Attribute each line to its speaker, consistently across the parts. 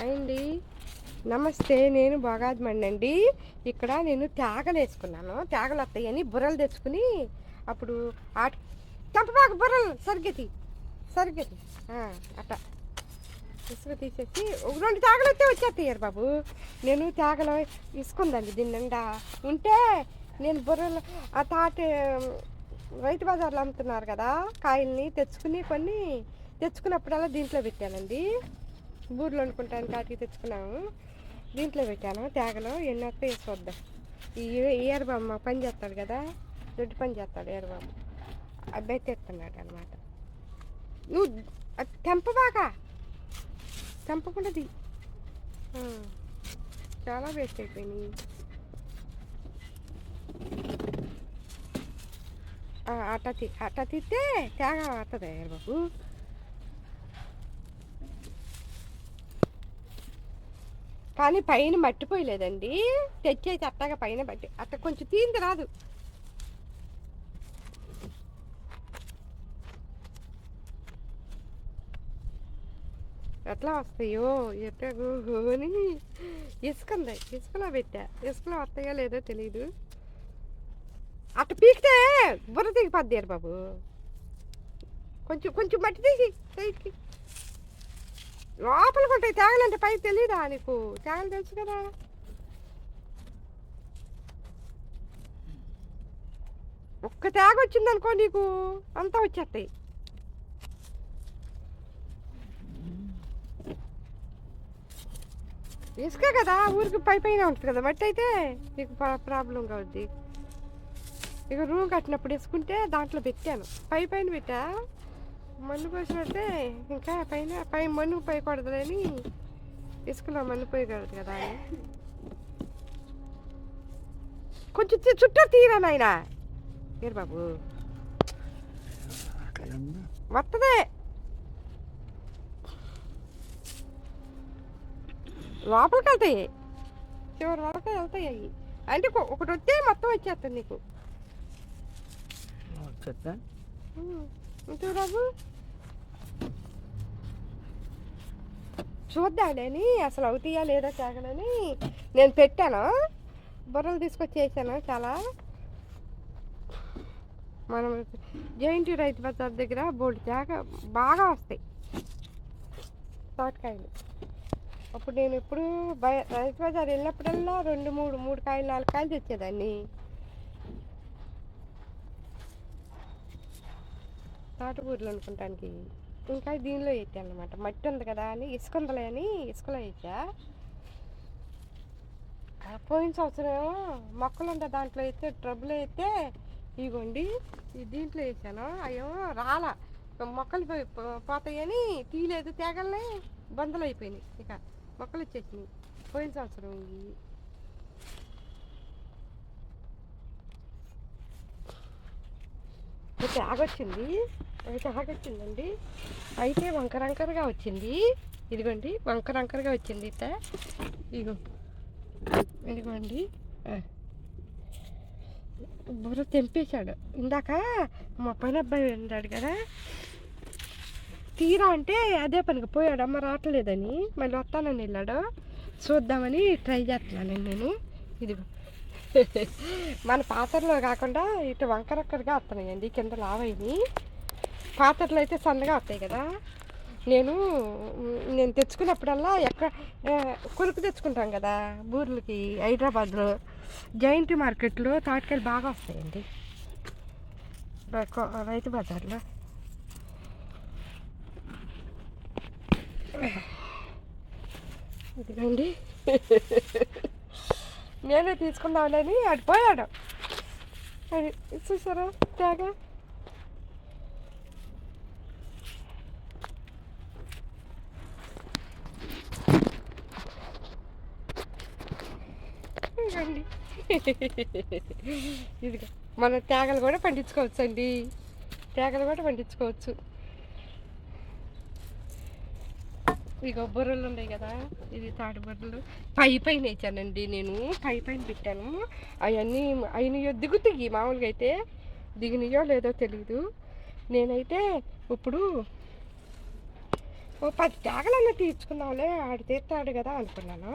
Speaker 1: అయింది నమస్తే నేను బాగాజ్మండి అండి. ఇక్కడ నేను తేగలు వేసుకున్నాను. తేగలు వస్తాయని బుర్రలు తెచ్చుకుని అప్పుడు ఆట చంపబాకు బుర్రలు సరిగతి సరిగతి అట్ట. ఇసుక తీసేసి ఒక రెండు తేగలు వస్తే వచ్చేస్తాయారు బాబు. నేను తేగలు ఇసుకుందండి దీని నిండా ఉంటే నేను బుర్రలు ఆ తాటి రైతు బజార్లో అమ్ముతున్నారు కదా కాయల్ని తెచ్చుకుని కొన్ని తెచ్చుకున్నప్పుడల్లా దీంట్లో పెట్టానండి. బూరెలు వండుకుంటానికి కాటికి తెచ్చుకున్నాము. దీంట్లో పెట్టాను తేగలో ఎన్ని వస్తాయి చూద్దాం ఈ ఏరుబామ్మ పని చేస్తాడు కదా దొడ్డి పని చేస్తాడు ఏరుబామ్మ అబ్బాయి తెస్తున్నాడు అనమాట నువ్వు తెంప తెంపబాగా తెంపకుండాది చాలా వేస్ట్ అయిపోయినాయి. అట్ట తి అట్ట తీస్తే తేగ వస్తుంది బాబు కానీ పైన మట్టిపోయలేదండి తెచ్చేసి అట్టగా పైన బట్టి అట్ట కొంచెం తీంది రాదు. ఎట్లా వస్తాయో ఎట్టగో అని ఇసుకంది. ఇసుకలో పెట్టా. ఇసుకలో వస్తాయో లేదో తెలియదు అట్ట పీకితే బుర్ర దిగిపోద్దారు బాబు. కొంచెం కొంచెం మట్టి తీసి సైడ్కి. లోపలికి ఉంటాయి తేగలంటే పైకి తెలియదా నీకు? తేగలు తెలుసు కదా. ఒక్క తేగ వచ్చిందనుకో నీకు అంతా వచ్చేస్తాయి. ఇసుక కదా ఊరికి పై పైన ఉంటుంది కదా మట్టి అయితే నీకు ప్రాబ్లం కావద్ది ఇక రూమ్ కట్టినప్పుడు వేసుకుంటే దాంట్లో పెట్టాను. పై పైన పెట్టా? మన్ను పోసినట్టే ఇంకా పైన పై మన్ను పోయకూడదులని ఇసుకలో మన్ను పోయకూడదు కదా అని. కొంచెం చుట్టూ తీరా నాయన. ఏరు బాబు. వత్తదే. లోపలికి వెళ్తాయి. చివరి వరకు వెళ్తాయి అవి. అంటే ఒక- ఒకటి వస్తే మొత్తం వచ్చేస్తుంది నీకు.
Speaker 2: చెప్తా
Speaker 1: బాబు? చూద్దాంలేని అసలు అవుతాయా లేదా తేగలని నేను పెట్టాను? బుర్రలు తీసుకొచ్చి వేసాను చాలా? మనం జైంటి రైతు బజార్ దగ్గర బోల్డ్ తేగ బాగా వస్తాయి. తోటకాయలు. అప్పుడు నేను ఇప్పుడు బయ రైతు బజార్ వెళ్ళినప్పుడల్లా రెండు మూడు మూడు కాయలు నాలుగు కాయలు తెచ్చేదాన్ని. తాటపూర్లు అనుకుంటానికి. ఇంకా దీనిలో వేసాను అనమాట మట్టి ఉంది కదా అని ఇసుకుందలే అని ఇసుకలో వేసా పోయిన సంవత్సరం మొక్కలు ఉందా దాంట్లో అయితే ట్రబుల్ అయితే ఇగోండి ఈ దీంట్లో వేసాను అయ్యో రాల. మొక్కలు పోయి పోతాయని తీయలేదు తేగలనే బందలు అయిపోయినాయి. ఇక మొక్కలు వచ్చేసినాయి. పోయిన సంవత్సరం ఇవి తేగొచ్చింది అయితే ఆగొచ్చిందండి అయితే వంకరంకరగా వచ్చింది. ఇదిగోండి వంకరంకరగా వచ్చింది ఇత ఇగో ఇదిగోండి. బుర్ర తెంపేశాడు. ఇందాక మా పైన అబ్బాయి ఉన్నాడు కదా. తీరా అంటే అదే పనికి పోయాడు. అమ్మ రావట్లేదని. మళ్ళీ వస్తానని వెళ్ళాడు. చూద్దామని ట్రై చేస్తున్నాను నేను. ఇదిగో. మన పాత్రలో కాకుండా ఇటు వంకరక్కడిగా వస్తున్నాయండి. కింద లావైని పాత్రలు అయితే సన్నగా వస్తాయి కదా. నేను నేను తెచ్చుకున్నప్పుడల్లా ఎక్కడ కొలుపు తెచ్చుకుంటాం కదా బూర్లకి హైదరాబాద్లో. జైంట్ మార్కెట్లో తాటికాయలు బాగా వస్తాయండి. రైతు బజార్లో. ఇదిగండి. నేనే తీసుకుందాంలేని అడిపోయాడు అది చూసారా? తేగా ఇదిగోండి ఇదిగో మన తేగలు కూడా పండించుకోవచ్చు అండి తేగలు కూడా పండించుకోవచ్చు. ఇగో బుర్రలు ఉన్నాయి కదా ఇది తాటి బుర్రలు. పై పైన వేసానండి నేను. పై పైన పెట్టాను. అవన్నీ అయినయో దిగుతాయి మామూలుగా అయితే దిగినయో లేదో తెలియదు నేనైతే ఇప్పుడు ఓ పది తేగలన్నా తీర్చుకున్నాంలే ఆడు తీర్తాడు కదా అనుకున్నాను.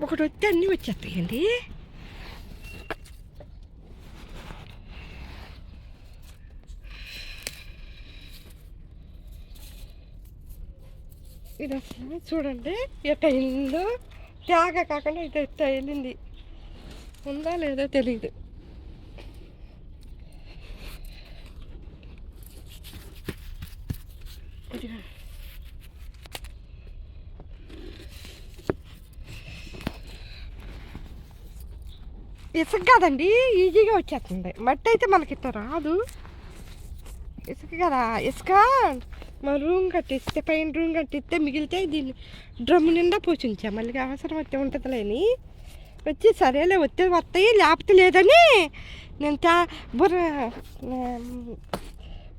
Speaker 1: ఒకటి వస్తే అన్నీ వచ్చేస్తాయండి ఇది అసలు చూడండి ఎట్ట వెళ్ళిందో త్యాగ కాకుండా ఇటు ఎట్ట వెళ్ళింది ఉందా లేదో తెలియదు ఇది ఇసుక కాదండి ఈజీగా వచ్చేస్తుంది. మట్టి అయితే మనకి ఇట్లా రాదు. ఇసుక కదా ఇసుక మా రూమ్ కట్టిస్తే పైన రూమ్ కట్టిస్తే మిగిలితే దీన్ని డ్రమ్ నిండా పోషించా. మళ్ళీ అవసరం వస్తే ఉంటుందిలేని. వచ్చి సరేలే వస్తే వస్తాయి లేకపోతే లేదని నేను చా బుర్ర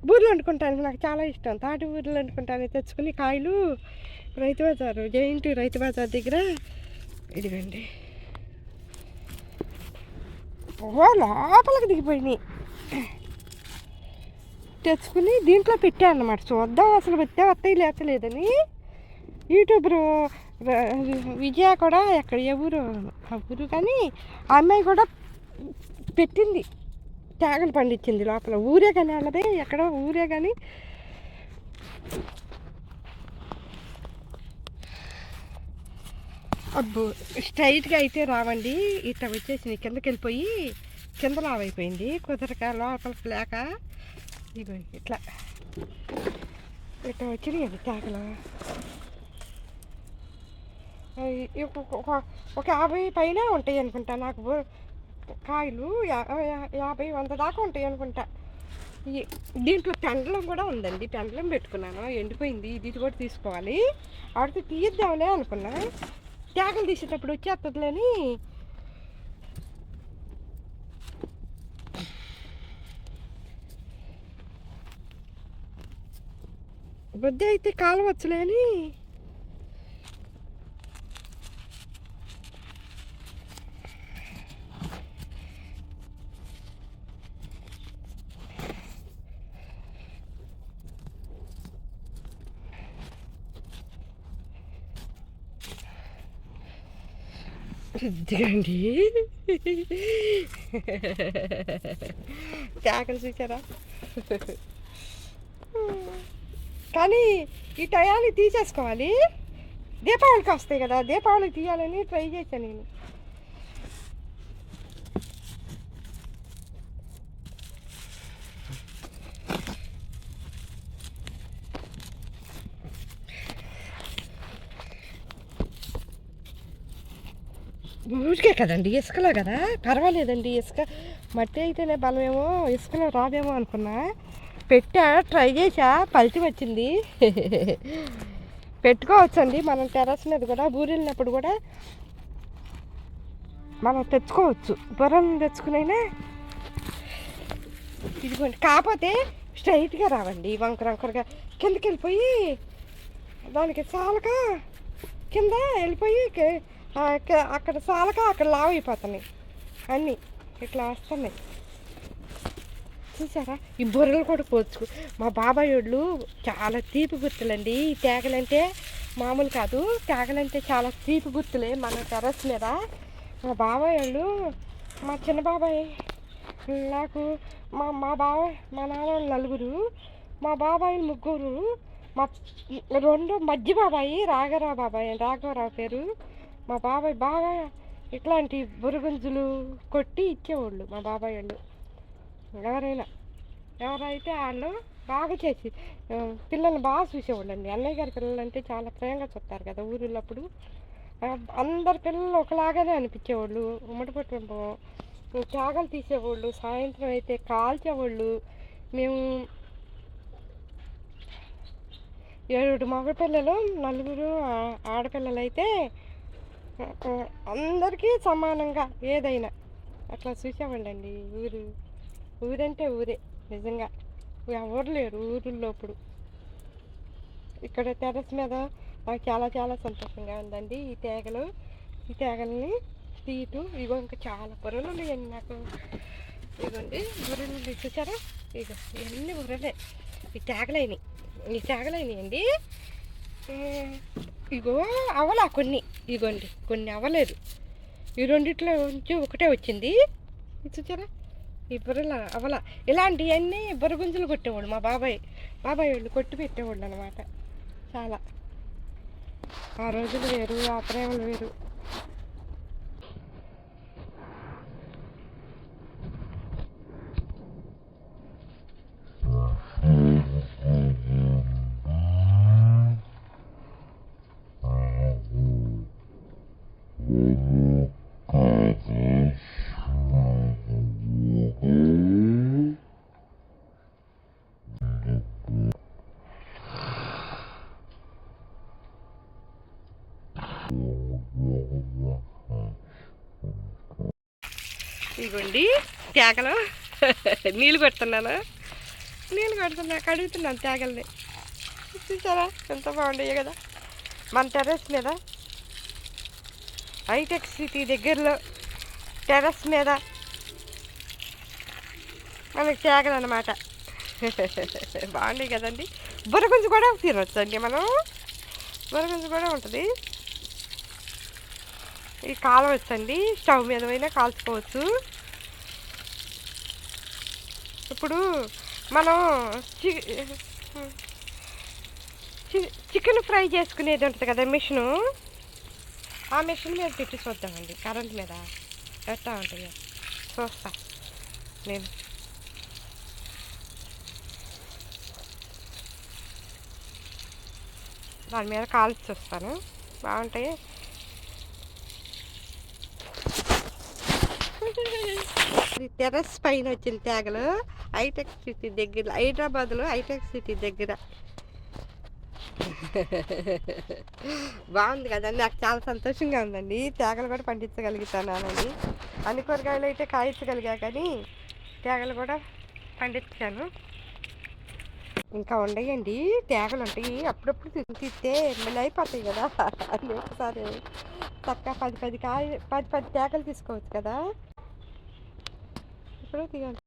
Speaker 1: బూర్లు వండుకుంటాను. నాకు చాలా ఇష్టం. తాటి బూరెలు వండుకుంటాను. తెచ్చుకుని కాయలు రైతు బజారు జైంట్ రైతు బజార్ దగ్గర ఇదిగండి. లోపలికి దిగిపోయినాయి. తెచ్చుకుని దీంట్లో పెట్టాను అనమాట చూద్దాం అసలు వస్తే వస్తాయి లేకలేదని యూట్యూబర్ విజయ కూడా ఎక్కడ ఎవరు ఎవరు కానీ ఆ అమ్మాయి కూడా పెట్టింది. తేగలు పండించింది లోపల. ఊరే కానీ వాళ్ళదే ఎక్కడో ఊరే కానీ అబ్బో స్ట్రైట్గా అయితే రావండి. ఇట్లా వచ్చేసి కిందకి వెళ్ళిపోయి కింద లావైపోయింది. కుదరక లోపలికి లేక ఇగో ఇట్లా. ఇట్లా వచ్చినాయి అండి తేగలు ఒక- యాభై పైన ఉంటాయి అనుకుంటా నాకు. కాయలు యాభై వంద దాకా ఉంటాయి అనుకుంటా. దీంట్లో పెండలం కూడా ఉందండి. పెండలం పెట్టుకున్నాను. ఎండిపోయింది. ఇది కూడా తీసుకోవాలి. ఆడితే తీయద్దామనే అనుకున్నా. త్యాగలు తీసేటప్పుడు వచ్చేస్తుందిలేని బుద్ధి అయితే కాలవచ్చులే ఇదిగండి కేకలు చూసారా? కానీ ఈ టయాన్ని తీసేసుకోవాలి. దీపావళికి వస్తాయి కదా దీపావళికి తీయాలని ట్రై చేశాను నేను. ఊరికే కదండి ఇసుకలో కదా? పర్వాలేదండి ఇసుక. మట్టి అయితేనే బలమేమో ఇసుకలో రాదేమో అనుకున్నా. పెట్టా ట్రై చేసా పల్చి వచ్చింది. పెట్టుకోవచ్చండి మనం టెర్రస్ మీద కూడా బూరెళ్ళినప్పుడు కూడా మనం తెచ్చుకోవచ్చు. బుర్రను తెచ్చుకునైనా ఇదిగోండి. కాకపోతే స్ట్రైట్గా రావండి వంకర వంకరగా. కిందకి వెళ్ళిపోయి దానికి చాలక కింద వెళ్ళిపోయి అక్కడ చాలక అక్కడ లావు అయిపోతున్నాయి అన్నీ ఇట్లా వస్తున్నాయి. చూసారా? ఈ బొర్రెలు కూడా పోవచ్చు మా బాబాయ్ వాళ్ళు చాలా తీపి గుర్తులండి ఈ తేగలంటే మామూలు కాదు. తేగలంటే చాలా తీపి గుర్తులే మన టెరస్ మీద. మా బాబాయ్ వాళ్ళు మా చిన్న బాబాయ్ నాకు మా మా బాబాయ్ మా నాన్న నలుగురు. మా బాబాయ్ ముగ్గురు మా రెండు మధ్య బాబాయి రాఘరావు బాబాయ్ రాఘవరావు పేరు. మా బాబాయ్ బాగా ఇట్లాంటి బురగుంజులు కొట్టి ఇచ్చేవాళ్ళు మా బాబాయ్ వాళ్ళు. ఎవరైనా ఎవరైతే వాళ్ళు బాగా చేసి పిల్లల్ని బాగా చూసేవాళ్ళు అండి అన్నయ్య గారి పిల్లలు అంటే చాలా ప్రేమగా చూస్తారు కదా ఊరిల్లప్పుడు అందరి పిల్లలు ఒకలాగానే అనిపించేవాళ్ళు. ఉమ్మడి కుటుంబం త్యాగాలు తీసేవాళ్ళు సాయంత్రం అయితే కాల్చేవాళ్ళు. మేము ఏడు మగ పిల్లలు నలుగురు ఆడపిల్లలు అయితే అందరికీ సమానంగా ఏదైనా అట్లా చూసామండి ఊరు ఊరంటే ఊరే నిజంగా. ఎవరు లేరు ఊరుల్లో ఇప్పుడు ఇక్కడ టెర్రస్ మీద నాకు చాలా చాలా సంతోషంగా ఉందండి. ఈ తేగలు ఈ తేగల్ని తీయటం ఇగో ఇంకా చాలా బుర్రలు ఉన్నాయండి నాకు. ఇదిగోండి బుర్రలు చూసారా? ఇగో ఇవన్నీ బుర్రలే ఈ తేగలైనవి ఈ తేగలైనవి ఇగో అవలా కొన్ని. ఇగోండి కొన్ని అవ్వలేదు ఈ రెండిట్లో నుంచి ఒకటే వచ్చింది. చూచారా ఈ బుర్రల అవల. ఇలాంటివన్నీ బుర్రగుంజలు కొట్టేవాడు మా బాబాయ్. బాబాయ్ వాళ్ళు కొట్టి పెట్టేవాళ్ళు అనమాట చాలా. ఆ రోజులు వేరు ఆ ప్రేమలు వేరు. ఇదిగోండి తేగలు నీళ్ళు పెడుతున్నాను? నీళ్ళు పెడుతున్నా కడుగుతున్నాను తేగల్ని చూసారా? ఎంత బాగుంటాయి కదా. మన టెర్రస్ మీద హైటెక్ సిటీ దగ్గరలో టెర్రస్ మీద మనకి తేగలు అనమాట బాగుండే కదండి. బుర్రగుంజు కూడా తినొచ్చండి మనం. బుర్రగుంజు కూడా ఉంటుంది. ఈ కాలవచ్చండి స్టవ్ మీద పోయినా కాల్చుకోవచ్చు. ఇప్పుడు మనం చి చి- చికెన్ ఫ్రై చేసుకునేది ఉంటుంది కదా మిషను. ఆ మిషన్ మీద పెట్టి చూద్దామండి. కరెంట్ మీద ఎట్లా ఉంటుంది? చూస్తా. నేను. దాని మీద కాల్చి చూస్తాను. బాగుంటాయి? ఇది టెర్రస్ పైన వచ్చిన తేగలు. హైటెక్ సిటీ దగ్గర హైదరాబాద్లో హైటెక్ సిటీ దగ్గర. బాగుంది కదండి. నాకు చాలా సంతోషంగా ఉందండి. తేగలు కూడా పండించగలుగుతానని అన్ని కూరగాయలు అయితే కాయించగలిగా కానీ తేగలు కూడా పండించాను. ఇంకా ఉండయండి. తేగలు ఉంటాయి. అప్పుడప్పుడు తీ- తీస్తే మళ్ళీ అయిపోతాయి కదా. అన్నీ ఒకసారి చక్కగా పది పది కాయ పది పది తేగలు తీసుకోవచ్చు కదా. ఇప్పుడు తీయాలి